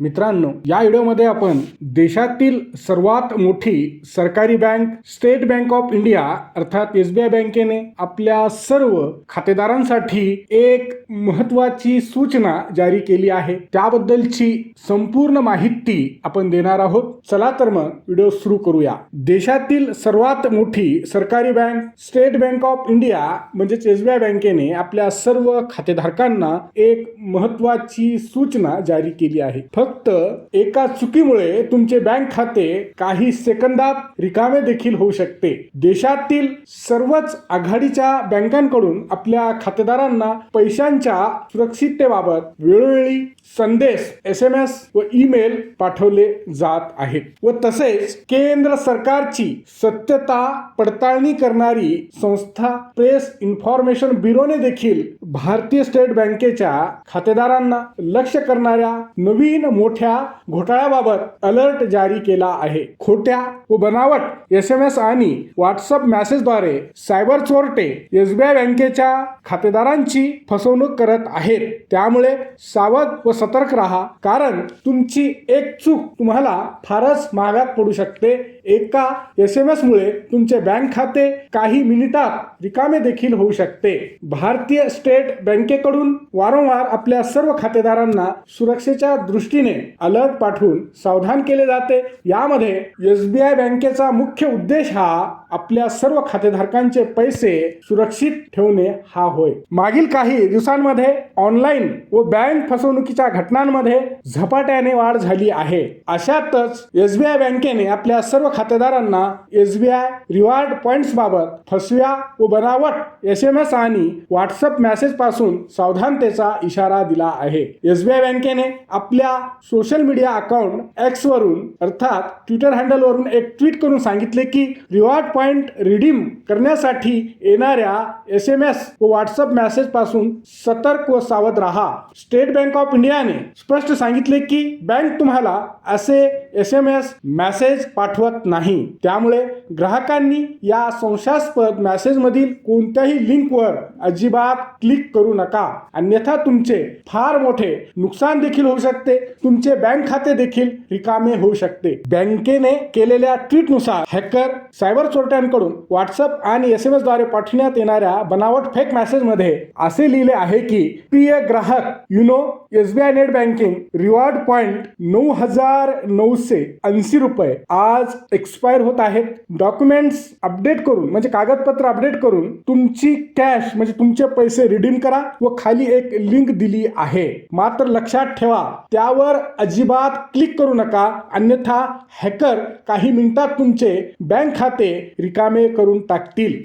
मित्रांनो या व्हिडिओमध्ये आपण देशातील सर्वात मोठी सरकारी bank state bank of India अर्थात एस बी आय बँकेने आपल्या सर्व खातेदारांसाठी एक महत्वाची सूचना जारी केली आहे. त्याबद्दलची संपूर्ण माहिती आपण देणार आहोत. चला तर मग व्हिडिओ सुरू करूया. देशातील सर्वात मोठी सरकारी bank state bank of India म्हणजेच एस बी आय बँकेने आपल्या सर्व खातेधारकांना एक महत्वाची सूचना जारी केली आहे. फक्त एका चुकीमुळे तुमचे बँक खाते काही सेकंदात रिकामे देखील होऊ शकते. देशातील सर्वच आघाडीच्या बँकांकडून आपल्या खातेदारांना पैशांच्या सुरक्षिततेबाबत वेळोवेळी संदेश एस एम एस व ईमेल पाठवले जात आहेत. व तसेच केंद्र सरकारची सत्यता पडताळणी करणारी संस्था प्रेस इन्फॉर्मेशन ब्युरोने देखील भारतीय स्टेट बँकेच्या खातेदारांना लक्ष करणाऱ्या नवीन मोठ्या घोटाळ्याबाबत अलर्ट जारी केला आहे. खोट्या व बनावट एस एम एस आणि व्हॉट्सअप मेसेजद्वारे सायबर चोरटे एसबीआय बँकेच्या खातेदारांची फसवणूक करत आहेत. त्यामुळे सावध व सतर्क राहा कारण तुमची एक चूक तुम्हाला फारच महागात पडू शकते. एका एस एम एस मुळे तुमचे बँक खाते काही मिनिटात रिकामे देखील होऊ शकते. भारतीय स्टेट बँकेकडून वारंवार आपल्या सर्व खातेदारांना सुरक्षेच्या दृष्टीने अलर्ट पाठवून सावधान केले जाते. यामध्ये एसबीआय बँकेचा मुख्य उद्देश हा आपल्या सर्व खातेधारकांचे पैसे सुरक्षित ठेवणे हा होय. मागील काही दिवसांमध्ये ऑनलाईन व बँक फसवणुकीच्या घटनांमध्ये झपाट्याने वाढ झाली आहे. अशातच एसबीआय बँकेने आपल्या सर्व खातेदारांना एसबीआय रिवॉर्ड पॉइंट्स बाबत फसव्या व बनावट एस एम एस आणि व्हॉट्सअप मेसेजपासून सावधानतेचा इशारा दिला आहे. एसबीआय बँकेने आपल्या सोशल मीडिया अकाउंट एक्स वरून अर्थात ट्विटर हँडल वरून एक ट्विट करून सांगितले की रिवॉर्ड पॉइंट रिडीम करण्यासाठी येणाऱ्या एस एम एस व व्हॉट्सअप मेसेजपासून सतर्क व सावध राहा. स्टेट बँक ऑफ इंडियाने स्पष्ट सांगितले की बँक तुम्हाला असे एस एम एस मेसेज पाठवत नाही. त्यामुळे ग्राहकांनी या संशयास्पद मेसेज मधील कोणत्याही लिंकवर अजिबात क्लिक करू नका. अन्यथा तुमचे फार मोठे नुकसान देखील होऊ शकते. तुमचे बँक खाते देखील रिकामे होऊ शकते. बँकेने केलेल्या ट्विटनुसार हॅकर सायबर चोरट्यांकडून व्हॉट्सअप आणि एस एम एसद्वारे पाठवण्यात येणाऱ्या बनावट फेक मेसेजमध्ये असे लिहिले आहे की प्रिय ग्राहक YONO SBI net banking reward point नऊ हजार नऊशे ऐंशी रुपये आज एक्सपायर होत आहेत. डॉक्युमेंट्स अपडेट करून म्हणजे कागदपत्र अपडेट करून तुमची कॅश म्हणजे तुमचे पैसे रिडीम करा व खाली एक लिंक दिली आहे. मात्र लक्षात ठेवा त्यावर अजिबात क्लिक करू नका. अन्यथा हॅकर काही मिनिटात तुमचे बँक खाते रिकामे करून टाकतील.